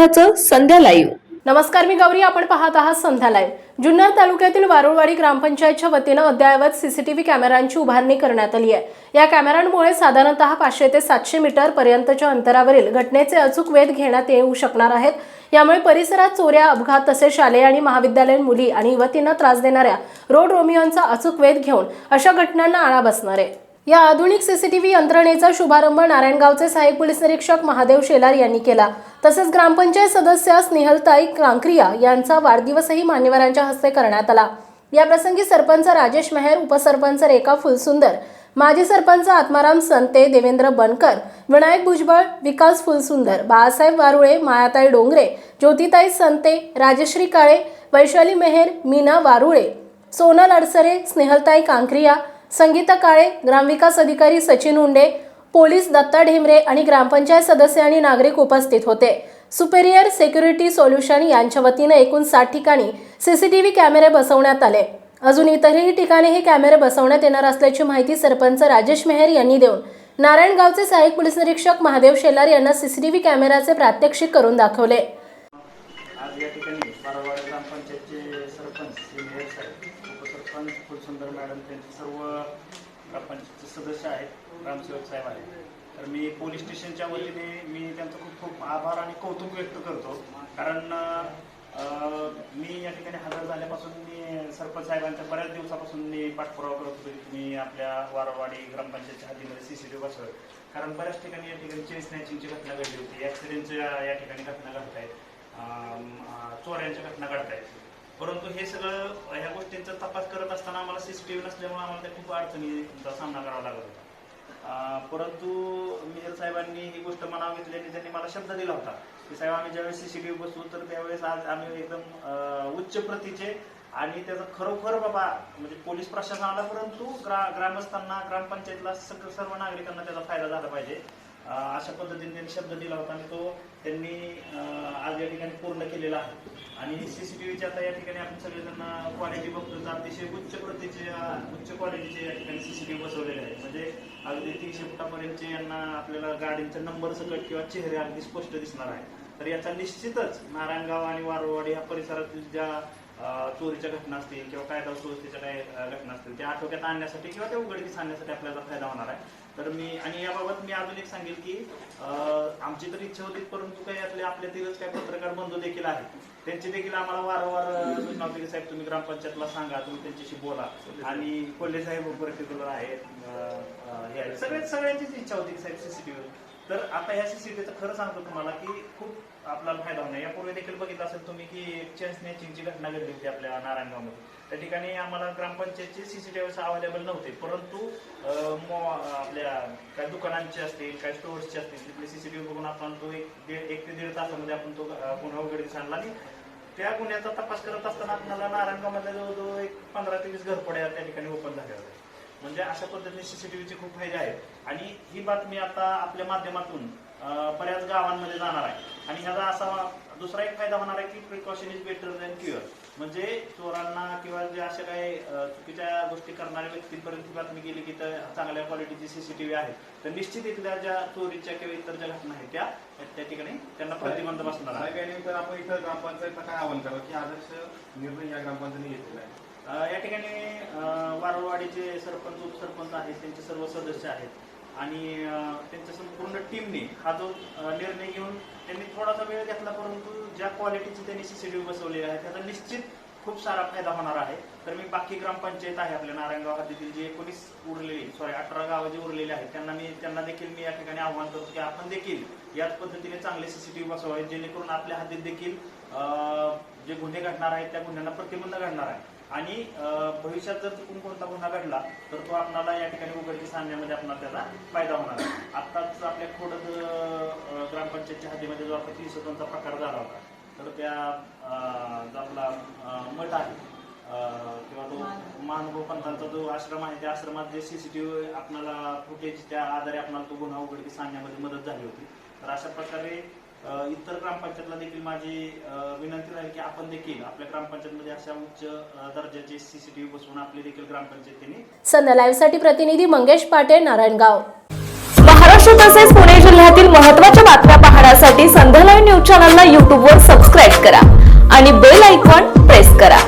विरोधाचं संध्या live नमस्कार मी गौरी आपण पाहत आहात संध्या लाईव्ह जुन्नर तालुक्यातील वारुळवाडी ग्रामपंचायतच्या वतीनं अद्ययावत सीसीटीव्ही कॅमेऱ्यांची उभारणी करण्यात आली आहे. या कॅमेऱ्यांमुळे साधारणतः पाचशे ते सातशे मीटर पर्यंतच्या अंतरावरील घटनेचे अचूक वेध घेण्यात येऊ शकणार आहेत. यामुळे परिसरात चोऱ्या अपघात तसेच शालेय आणि महाविद्यालयीन मुली आणि युवतींना त्रास देणाऱ्या रोड रोमियोंचा अचूक वेध घेऊन अशा घटनांना आळा बसणार आहे. या आधुनिक सीसीटीव्ही यंत्रणेचा शुभारंभ नारायणगावचे सहाय्यक पोलीस निरीक्षक महादेव शेलार यांनी केला. तसेच ग्रामपंचायत सदस्य स्नेहलताई क्रांक्रिया यांचा वाढदिवसही मान्यवरांच्या हस्ते करण्यात आला. याप्रसंगी सरपंच राजेश मेहर उपसरपंच रेखा फुलसुंदर माजी सरपंच आत्माराम संते देवेंद्र बनकर विनायक भुजबळ विकास फुलसुंदर बाळासाहेब वारुळे मायाताई डोंगरे ज्योतिताई संते राजश्री काळे वैशाली मेहेर मीना वारुळे सोनल अडसरे स्नेहलताई कांक्रिया संगीता काळे ग्रामविकास अधिकारी सचिन हुंडे पोलीस दत्ता ढेमरे आणि ग्रामपंचायत सदस्य आणि नागरिक उपस्थित होते. सुपेरियर सेक्युरिटी सोल्युशन यांच्या वतीनं एकूण साठ ठिकाणी सीसीटीव्ही कॅमेरे बसवण्यात आले. अजून इतरही ठिकाणी हे कॅमेरे बसवण्यात येणार असल्याची माहिती सरपंच राजेश मेहर यांनी देऊन नारायणगावचे सहाय्यक पोलीस निरीक्षक महादेव शेलार यांना सीसीटीव्ही कॅमेऱ्याचे प्रात्यक्षिक करून दाखवले. आज या ठिकाणी ग्रामपंचायतचे सरपंच श्री फुलसुंदर मॅडम त्यांचे सर्व ग्रामपंचायतचे सदस्य आहेत ग्रामसेवक साहेब आहेत. तर मी पोलीस स्टेशनच्या वतीने मी त्यांचं खूप खूप आभार आणि कौतुक व्यक्त करतो. कारण मी या ठिकाणी हजर झाल्यापासून मी सरपंच साहेबांच्या बऱ्याच दिवसापासून मी पाठपुरावा करत होतो. मी तुम्ही आपल्या वारवाडी ग्रामपंचायतच्या हद्दीमध्ये सी सी टी बसवत. कारण बऱ्याच ठिकाणी या ठिकाणी चेन स्नॅचिंगची घटना घडली होती. ॲक्सिडेंटच्या या ठिकाणी घटना घडत आहेत चोऱ्यांच्या घटना घडत आहेत परंतु हे सगळं ह्या गोष्टींचा तपास करत असताना आम्हाला सीसीटीव्ही नसल्यामुळे आम्हाला त्या खूप अडचणीचा सामना करावा लागत होता. परंतु मेहर साहेबांनी ही गोष्ट मनावर घेतल्याने त्यांनी मला शब्द दिला होता की साहेब आम्ही ज्यावेळेस सीसीटीव्ही बसवू तर त्यावेळेस आज आम्ही एकदम उच्च प्रतीचे आणि त्याचा खरोखर बाबा म्हणजे पोलीस प्रशासनाला परंतु ग्रा ग्रामस्थांना ग्रामपंचायतला सर्व नागरिकांना त्याचा फायदा झाला पाहिजे. अशा पद्धतीने त्यांनी शब्द दिला होता आणि तो त्यांनी आज या ठिकाणी पूर्ण केलेला आहे. आणि सीसीटीव्हीच्या आता या ठिकाणी आपण सगळेजण क्वालिटी बघतो तर अतिशय उच्च प्रतीचे उच्च क्वालिटीचे या ठिकाणी सीसीटीव्ही बसवलेले आहेत. म्हणजे अगदी तीनशे फुटापर्यंतचे यांना आपल्याला गाडींचा नंबर सकट किंवा चेहरे अगदी स्पष्ट दिसणार आहे. तर याचा निश्चितच नारायणगाव आणि वारवाडी ह्या परिसरातील ज्या चोरीच्या घटना असतील किंवा कायदा सुव्यवस्थेच्या काही घटना असतील त्या आटोक्यात आणण्यासाठी किंवा त्या उघडकीस आणण्यासाठी आपल्याला फायदा होणार आहे. तर मी आणि याबाबत मी अजून एक सांगेल की आमची तर इच्छा होती परंतु काही यातले आपल्यातीलच काही पत्रकार बंधू देखील आहेत. त्यांची देखील आम्हाला वारंवार सूचना होती की साहेब तुम्ही ग्रामपंचायतला सांगा तुम्ही त्यांच्याशी बोला. आणि कोल्हे साहेब पर्टिक्युलर आहेत अ, सगळ्या सगळ्यांचीच इच्छा होती की साहेब सीसीटीव्ही तर आता या सीसीटीचं खरं सांगतो तुम्हाला की खूप आपल्याला फायदा होणार. यापूर्वी देखील बघितलं असेल तुम्ही की चेन स्नॅचिंगची घटना घडली होती आपल्या नारायणगावमध्ये. त्या ठिकाणी आम्हाला ग्रामपंचायतचे सीसीटीव्ही अवेलेबल नव्हते. परंतु आपल्या काही दुकानांचे असतील काही स्टोअर्सचे असतील तिथले सीसीटीव्ही बघून आपण तो एक दीड एक ते दीड तासामध्ये आपण तो गुन्हा उघडकीस आणला. आणि त्या गुन्ह्याचा तपास करत असताना आपल्याला नारायणगावमधल्या जवळजवळ एक पंधरा ते वीस घरपड्या त्या ठिकाणी ओपन झाल्या होत्या. म्हणजे अशा पद्धतीने सीसीटीव्हीचे खूप फायदे आहेत. आणि ही बातमी आता आपल्या माध्यमातून बऱ्याच गावांमध्ये जाणार आहे. आणि ह्याचा असा दुसरा एक फायदा होणार आहे की precaution is better than cure म्हणजे चोरांना किंवा जे अशा काही चुकीच्या गोष्टी करणाऱ्या व्यक्तींपर्यंत बातमी गेली की तर चांगल्या क्वालिटीची सीसीटीव्ही आहे तर निश्चित इथल्या ज्या चोरीच्या किंवा इतर ज्या घटना आहेत त्या त्या ठिकाणी त्यांना प्रतिबंध बसणार आहे. साहेब आपण इथं ग्रामपंचायतला काय आव्हान करा की आदर्श निर्णय या ग्रामपंचायतीने घेतलेला आहे. या ठिकाणी अ, वारवाडीचे सरपंच उपसरपंच आहेत त्यांचे सर्व सदस्य आहेत. आणि त्यांच्या संपूर्ण टीमने हा जो निर्णय घेऊन त्यांनी थोडासा वेळ घेतला परंतु ज्या क्वालिटीची त्यांनी सीसीटीव्ही बसवलेली आहे त्याचा निश्चित खूप सारा फायदा होणार आहे. तर मी बाकी ग्रामपंचायत आहे आपल्या नारायणगाव हद्दीतील जे एकोणीस उरलेली सॉरी अठरा गावं जे उरलेली आहेत त्यांना मी त्यांना देखील मी या ठिकाणी आव्हान करतो की आपण देखील याच पद्धतीने चांगले सीसीटीव्ही बसवावे जेणेकरून आपल्या हद्दीत देखील जे गुन्हे घडणार आहेत त्या गुन्ह्यांना प्रतिबंध घडणार आहे. आणि भविष्यात जर चुकून कोणता गुन्हा घडला तर तो आपल्याला या ठिकाणी उघडकीस आणण्यामध्ये आपल्याला त्याचा फायदा होणार आहे. आत्ताच आपल्या खोडद ग्रामपंचायतच्या हद्दीमध्ये जो आपला त्रिशतनचा प्रकार झाला होता तर त्या जो आपला मठ आहे किंवा तो महानुभव पंथांचा जो आश्रम आहे त्या आश्रमात जे सीसीटीव्ही आपल्याला फुटेजच्या आधारे आपल्याला तो गुन्हा उघडकीस आणण्यामध्ये मदत झाली होती. तर अशा प्रकारे इतर ग्रामपंचायतला देखील माझी विनंती राहील की आपण देखील आपल्या ग्रामपंचायतमध्ये अशा उच्च दर्जाचे सीसीटीव्ही बसवून आपली देखील ग्रामपंचायतीने संध्या लाईव्हसाठी प्रतिनिधी मंगेश पाटे नारायणगाव महाराष्ट्र तसेच पुणे जिल्ह्यातील महत्त्वाच्या बातम्या पाहण्यासाठी संध्या लाईव्ह न्यूज चॅनलला यूट्यूबवर सबस्क्राईब करा आणि बेल आयकॉन प्रेस करा.